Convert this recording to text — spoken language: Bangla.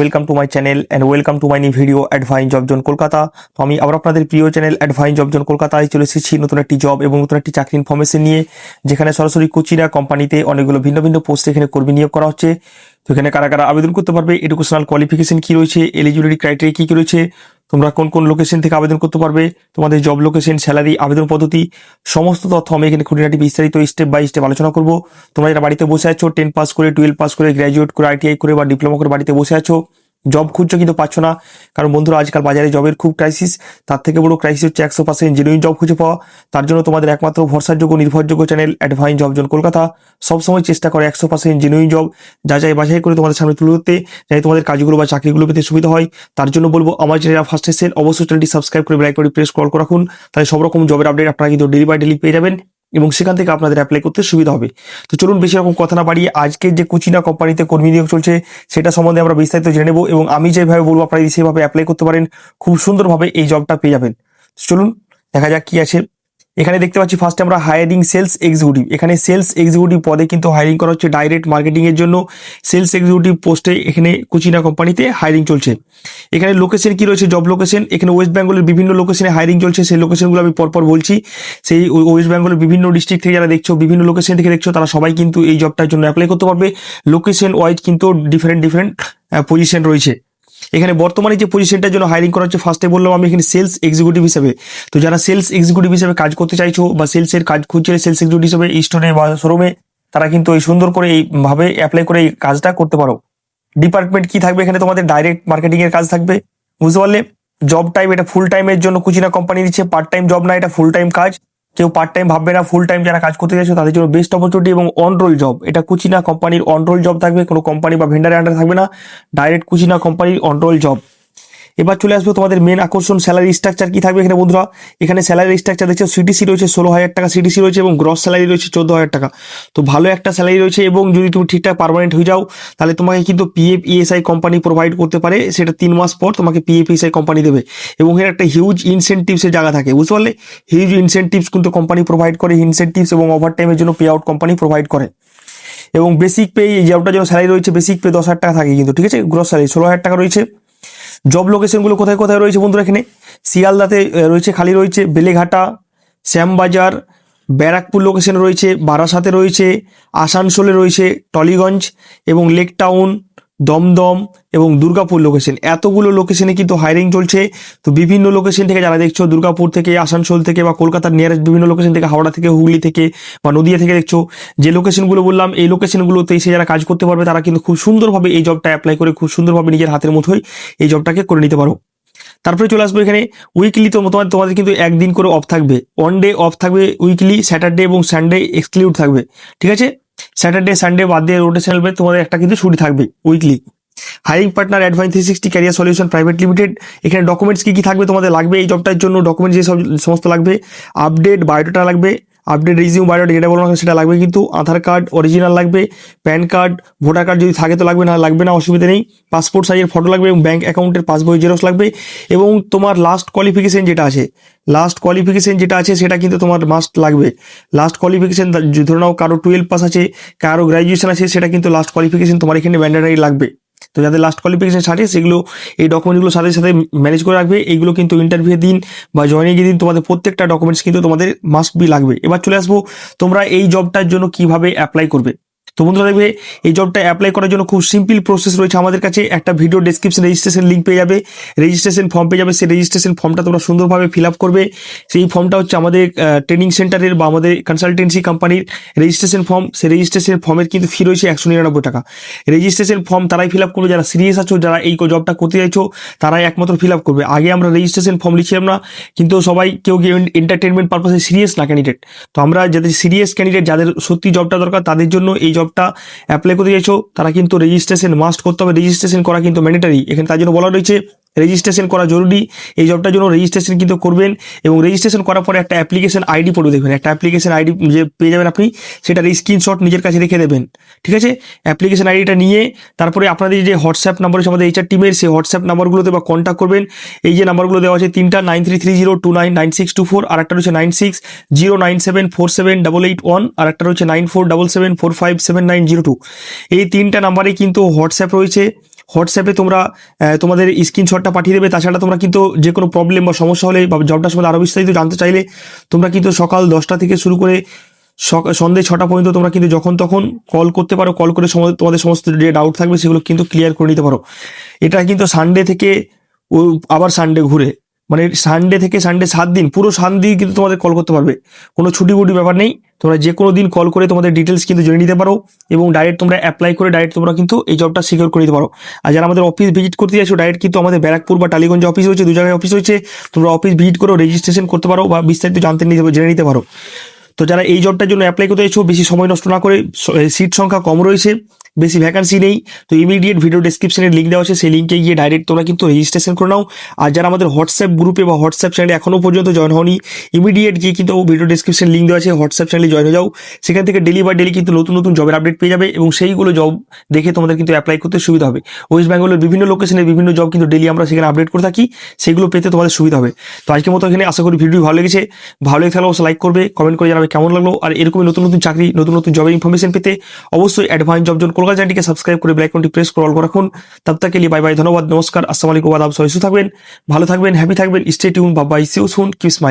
Welcome to my channel and welcome to my new video অ্যাডভাইন job zone Kolkata তো আমি আবার আপনাদের প্রিয় চ্যানেল অ্যাডভাইন জব জোন কলকাতায় চলে এসেছি নতুন একটি জব এবং নতুন একটি চাকরি ইনফরমেশন নিয়ে, যেখানে সরাসরি কোচিরা কোম্পানিতে অনেকগুলো ভিন্ন ভিন্ন পোস্ট এখানে কর্মী নিয়োগ করা হচ্ছে। এখানে কারা কারা আবেদন করতে পারবে? এডুকেশনাল কোয়ালিফিকেশন কি রয়েছে? এলিজিবিলিটি ক্রাইটেরিয়া কি কি রয়েছে? তোমরা কোন কোন লোকেশন থেকে আবেদন করতে পারবে? তোমাদের জব লোকেশন স্যালারি আবেদন পদ্ধতি, সমস্ত তথ্য আমি এখানে খুঁটিনাটি বিস্তারিত স্টেপ বাই স্টেপ আলোচনা করব। তোমরা যারা বাড়িতে বসে আছো টেন পাস করে টুয়েলভ পাস করে গ্র্যাজুয়েট করে আইটিআই করে বা ডিপ্লোমা করে বাড়িতে বসে আছো জব খুঁজছো কিন্তু পাচ্ছ না। কারণ বন্ধুরা, আজকাল বাজারে জবের খুব ক্রাইসিস তার থেকে বড় ক্রাইসিস হচ্ছে একশো পার্সেন্ট জেনুইন জব খুঁজে পাওয়া। তার জন্য তোমাদের একমাত্র ভরসাযোগ্য, নির্ভরযোগ্য চ্যানেল অ্যাডভাইন জব জোন কলকাতা। সবসময় চেষ্টা করে একশো পার্সেন্ট জেনুইন জব যাচাই বাছাই করে তোমাদের সামনে তুলে ধরতে, যাতে তোমাদের কাজগুলো বা চাকরিগুলো পেতে সুবিধা হয়। তার জন্য বলব, আমার চ্যানেল ফার্স্ট এসেছেন অবশ্যই চ্যানেলটি সাবস্ক্রাইব করে বেলাইক করে প্রেস কল করে রাখুন। তাহলে সব রকম জবের আপডেট আপনারা কিন্তু ডেলি বাই ডেলি পেয়ে যাবেন। এবং সেখান থেকে আপনাদের অ্যাপ্লাই করতে সুবিধা হবে। তো চলুন বেশি রকম কথা না বাড়িয়ে আজকে যে কুচিনা কোম্পানিতে কর্মী নিয়োগ চলছে, সেটা সম্বন্ধে আমরা বিস্তারিত জেনে নেব এবং আমি যেভাবে বলব, আপনারা সেভাবে অ্যাপ্লাই করতে পারেন, খুব সুন্দরভাবে এই জবটা পেয়ে যাবেন। চলুন দেখা যাক কি আছে। এখানে দেখতে পাচ্ছি ফার্স্টে আমরা হায়ারিং সেলস এক্সিকিউটিভ এখানে সেলস এক্সিকিউটিভ পদে কিন্তু হায়ারিং করা হচ্ছে ডাইরেক্ট মার্কেটিং এর জন্য। সেলস এক্সিকিউটিভ পোস্টে এখানে কুচিনা কোম্পানিতে হায়ারিং চলছে। এখানে লোকেশন কি রয়েছে? জব লোকেশন এখানে ওয়েস্ট বেঙ্গলের বিভিন্ন লোকেশনে হায়ারিং চলছে। সেই লোকেশনগুলো আমি পরপর বলছি। সেই ওয়েস্ট বেঙ্গলের বিভিন্ন ডিস্ট্রিক্ট থেকে যারা দেখছ, বিভিন্ন লোকেশন থেকে দেখছ, তারা সবাই কিন্তু এই জবটার জন্য অ্যাপ্লাই করতে পারবে। লোকেশন ওয়াইজ কিন্তু ডিফারেন্ট ডিফারেন্ট পজিশন রয়েছে। এখানে বর্তমানে যে পজিশনটার জন্য হায়ারিং করা হচ্ছে ফার্স্টে বললাম আমি এখানে সেলস এক্সিকিউটিভ হিসেবে। তো যারা সেলস এক্সিকিউটিভ হিসেবে কাজ করতে চাইছো বা সেলসের কাজ খুঁজছে সেলস এক্সিকিউটিভ হিসেবে স্টোরে বা শোরুমে তারা কিন্তু এই সুন্দর করে এইভাবে অ্যাপ্লাই করে এই কাজটা করতে পারো। ডিপার্টমেন্ট কি থাকবে এখানে? তোমাদের ডাইরেক্ট মার্কেটিং এর কাজ থাকবে। বুঝতে পারলে? জব টাইম এটা ফুল টাইমের জন্য কুচিনা কোম্পানি দিচ্ছে পার্ট টাইম জব না, এটা ফুল টাইম কাজ। কেউ পার্ট টাইম ভাববে না ফুল টাইম যারা কাজ করতে চাইছো তাদের জন্য বেস্ট অপরচুনিটি এবং অনরোল জব এটা কুচিনা কোম্পানির অনরোল জব থাকবে, কোনো কোম্পানি বা ভেন্ডারের আন্ডার থাকবে না। ডাইরেক্ট কুচিনা কোম্পানির অনরোল জব এবার চলে আসব তোমাদের মেন আকর্ষণ স্যালারি স্ট্রাকচার কি থাকবে এখানে বন্ধুরা? এখানে স্যালারি স্ট্রাকচার দেখছ সিটিসি রয়েছে ষোলো হাজার টাকা সিটিসি রয়েছে এবং গ্রস স্যালারি রয়েছে চোদ্দ হাজার টাকা। তো ভালো একটা স্যালারি রয়েছে এবং যদি তুমি ঠিকঠাক পারমানেন্ট হয়ে যাও, তাহলে তোমাকে কিন্তু পিএফ ইএসআই কোম্পানি প্রোভাইড করতে পারে। সেটা তিন মাস পর তোমাকে পিএফ ইএসআই কোম্পানি দেবে। এবং এর একটা হিউজ ইনসেন্টিভসের জায়গা থাকে, বুঝতে পারলে? হিউজ ইনসেন্টিভস কিন্তু কোম্পানি প্রোভাইড করে ইনসেন্টিভস এবং ওভার টাইমের জন্য পে আউট কোম্পানি প্রোভাইড করে। এবং বেসিক পে যেটার জন্য স্যালারি রয়েছে বেসিক পে দশ হাজার টাকা থাকে কিন্তু, ঠিক আছে? গ্রস স্যালারি ষোলো হাজার টাকা রয়েছে। জব লোকেশনগুলো কোথায় কোথায় রয়েছে বন্ধুরা এখানে? শিয়ালদাতে রয়েছে, খালি রয়েছে, বেলেঘাটা, শ্যামবাজার, ব্যারাকপুর লোকেশন রয়েছে, বারাসাতে রয়েছে, আসানসোলে রয়েছে, টলিগঞ্জ এবং লেক টাউন দমদম এবং দুর্গাপুর লোকেশন এতগুলো লোকেশনে কিন্তু হায়ারিং চলছে। তো বিভিন্ন লোকেশন থেকে যারা দেখছ, দুর্গাপুর থেকে, আসানসোল থেকে বা কলকাতার নিয়ারেস্ট বিভিন্ন লোকেশন থেকে, হাওড়া থেকে, হুগলি থেকে বা নদিয়া থেকে দেখছ, যে লোকেশনগুলো বললাম, এই লোকেশনগুলোতে এসে যারা কাজ করতে পারবে, তারা কিন্তু খুব সুন্দরভাবে এই জবটা অ্যাপ্লাই করে, খুব সুন্দরভাবে নিজের হাতের মুঠোয় এই জবটাকে করে নিতে পারো। তারপরে চলে আসব এখানে উইকলি তো তোমাদের তোমাদের কিন্তু একদিন করে অফ থাকবে। ওয়ান ডে অফ থাকবে উইকলি স্যাটারডে এবং সানডে এক্সক্লুড থাকবে। ঠিক আছে? স্যাটারডে সানডে বাদ দিয়ে রোটেশনাল তোমাদের একটা কিন্তু ছুটি থাকবে weekly হাইং partner advance three sixty career solution private limited এখানে ডকুমেন্টস কী কী থাকবে তোমাদের লাগবে? এই জবটার জন্য ডকুমেন্টস যে সব, সমস্ত লাগবে। আপডেট বায়োডাটা লাগবে। আপডেট রিজিউম বায়োডাটা যেটা বললাম সেটা লাগবে কিন্তু আধার কার্ড অরিজিনাল লাগবে, প্যান কার্ড, ভোটার কার্ড যদি থাকে তো লাগবে, না লাগবে না, অসুবিধা নেই। পাসপোর্ট সাইজের ফটো লাগবে এবং ব্যাঙ্ক অ্যাকাউন্টের পাসবই জেরক্স লাগবে এবং তোমার লাস্ট কোয়ালিফিকেশন যেটা আছে লাস্ট কোয়ালিফিকেশন যেটা আছে সেটা কিন্তু তোমার মাস্ট লাগবে। লাস্ট কোয়ালিফিকেশন ধরে নাও কারও টুয়েলভ পাস আছে, কারও গ্র্যাজুয়েশন আছে, সেটা কিন্তু লাস্ট কোয়ালিফিকেশন তোমার এখানে ম্যান্ডেটারি লাগবে। তো যাদের লাস্ট কোয়ালিফিকেশন সাথে সেগুলো, এই ডকুমেন্টগুলো সাথে সাথে ম্যানেজ করে রাখবে। এইগুলো কিন্তু ইন্টারভিউ দিন বা জয়নিং দিন তোমাদের প্রত্যেকটা ডকুমেন্টস কিন্তু তোমাদের মাস্ট বি লাগবে। এবার চলে আসব তোমরা এই জবটার জন্য কীভাবে অ্যাপ্লাই করবে। তো বন্ধুরা দেখবে, এই জবটা অ্যাপ্লাই করার জন্য খুব সিম্পল প্রসেস রয়েছে আমাদের কাছে। একটা ভিডিও ডেসক্রিপশন রেজিস্ট্রেশন লিঙ্ক পেয়ে যাবে। রেজিস্ট্রেশন ফর্ম পেয়ে যাবে। সেই রেজিস্ট্রেশন ফর্মটা তোমরা সুন্দরভাবে ফিল আপ করবে। সেই ফর্মটা হচ্ছে আমাদের ট্রেনিং সেন্টারের বা আমাদের কনসালটেন্সি কোম্পানির রেজিস্ট্রেশন ফর্ম সেই রেজিস্ট্রেশন ফর্মের কিন্তু ফি রয়েছে একশো নিরানব্বই টাকা। রেজিস্ট্রেশন ফর্ম তারাই ফিল আপ করবে। যারা সিরিয়াস আছো, যারা এই জবটা করতে চাইছো, তারাই একমাত্র ফিল আপ করবে। আগে আমরা রেজিস্ট্রেশন ফর্ম লিখছিলাম না, কিন্তু সবাই কেউ কেউ এন্টারটেনমেন্ট পারপাসে সিরিয়াস না ক্যান্ডিডেট তো আমরা যাদের সিরিয়াস ক্যান্ডিডেট যাদের সত্যি জবটা দরকার, তাদের জন্য এই জবটা অ্যাপ্লাই করতে চাইছো, তারা কিন্তু রেজিস্ট্রেশন মাস্ট করতে হবে। রেজিস্ট্রেশন করা কিন্তু ম্যান্ডেটারি এখানে তার জন্য বলা রয়েছে রেজিস্ট্রেশন করা জরুরি। এই জবটার জন্য রেজিস্ট্রেশন কিন্তু করবেন এবং রেজিস্ট্রেশন করার পরে একটা অ্যাপ্লিকেশন আইডি পড়ে দেখবেন। একটা অ্যাপ্লিকেশন আইডি যে পেয়ে যাবেন আপনি, সেটার স্ক্রিনশট নিজের কাছে রেখে দেবেন। ঠিক আছে? অ্যাপ্লিকেশন আইডিটা নিয়ে তারপরে আপনাদের যে হোয়াটসঅ্যাপ নাম্বার আছে আমাদের এইচআর টিমের সেই হোয়াটসঅ্যাপ নাম্বারগুলোতে বা কন্ট্যাক্ট করবেন। এই যে নাম্বারগুলো দেওয়া আছে তিনটা nine three three zero two nine nine six two four আর একটা রয়েছে nine six zero nine seven four seven double eight one আর একটা রয়েছে nine four double seven four five seven nine zero two এই তিনটা নাম্বারে কিন্তু হোয়াটসঅ্যাপ রয়েছে। হোয়াটসঅ্যাপে তোমরা তোমাদের স্ক্রিনশটটা পাঠিয়ে দেবে, তাছাড়া তোমরা কিন্তু যে কোনো প্রবলেম বা সমস্যা হলে বা জবটার সম্বন্ধে আরও বিস্তারিত জানতে চাইলে তোমরা কিন্তু সকাল দশটা থেকে শুরু করে সন্ধ্যে ছটা পর্যন্ত তোমরা কিন্তু যখন তখন কল করতে পারো কল করে তোমাদের সমস্ত যে ডাউট থাকবে সেগুলো কিন্তু ক্লিয়ার করে নিতে পারো। এটা কিন্তু সানডে থেকে আবার সানডে ঘুরে। মানে সানডে থেকে সানডে সাত দিন, পুরো সাত দিন কিন্তু তোমাদের কল করতে পারবে। কোনো ছুটি বুটি ব্যাপার নেই, তোমরা যে কোনো দিন কল করে তোমাদের ডিটেলস কিন্তু জেনে নিতে পারো এবং ডাইরেক্ট তোমরা অ্যাপ্লাই করে ডাইরেক্ট তোমরা কিন্তু এই জবটা সিকিউর করে নিতে পারো। আর যারা আমাদের অফিস ভিজিট করতে যাচ্ছো ডাইরেক্ট কিন্তু আমাদের ব্যারাকপুর বা টালিগঞ্জ অফিস রয়েছে, দু জায়গায় অফিস রয়েছে, তোমরা অফিস ভিজিট করো রেজিস্ট্রেশন করতে পারো বা বিস্তারিত জানতে নিতে জেনে নিতে পারো। তো যারা এই জবটার জন্য অ্যাপ্লাই করতে চাইছো, বেশি সময় নষ্ট না করে সিট সংখ্যা কম রয়েছে, বেশি ভ্যাকান্সি নেই, তো ইমিডিয়েট ভিডিও ডেসক্রিপশনে লিঙ্ক দেওয়া আছে, সেই লিঙ্কে গিয়ে ডাইরেক্ট তোমরা কিন্তু রেজিস্ট্রেশন করে নাও। আর যারা আমাদের হোয়াটসঅ্যাপ গ্রুপে বা হোয়াটসঅ্যাপ চ্যানেলে এখনও পর্যন্ত জয়েন হওনি ইমিডিয়েট গিয়ে কিন্তু ভিডিও ডেসক্রিপশন লিঙ্ক দেওয়া আছে হোয়াটসঅ্যাপ চ্যানেলে জয়েন হয়ে যাও। সেখান থেকে ডেলি বাই ডেলি কিন্তু নতুন নতুন জবের আপডেট পেয়ে যাবে এবং সেইগুলো জব দেখে তোমাদের কিন্তু অ্যাপ্লাই করতে সুবিধা হবে। ওয়েস্ট বেঙ্গলের বিভিন্ন লোকেশনের বিভিন্ন জব কিন্তু ডেলি আমরা সেখানে আপডেট করে থাকি, সেগুলো পেতে তোমাদের সুবিধা হবে। তো আজকের মতো এখানে আশা করি ভিডিও ভালো লেগেছে। ভালো লেগে থাকলে অবশ্যই লাইক করবে কমেন্ট করে কেমন লাগল? আর এরকমই নতুন নতুন চাকরি, নতুন নতুন জবের ইনফরমেশন পেতে অবশ্যই অ্যাডভান্স জব জন কলকাতা চ্যানেলটিকে সাবস্ক্রাইব করে বেল আইকনটি প্রেস করে অল রাখুন। তব তাকে লিয়ে বাই বাই ধন্যবাদ, নমস্কার আসসালামাইকুম আদাব সহিসু থাকবেন, ভালো থাকবেন হ্যাপি থাকবেন স্টে টিউন সিউ শুন কি স্মাইল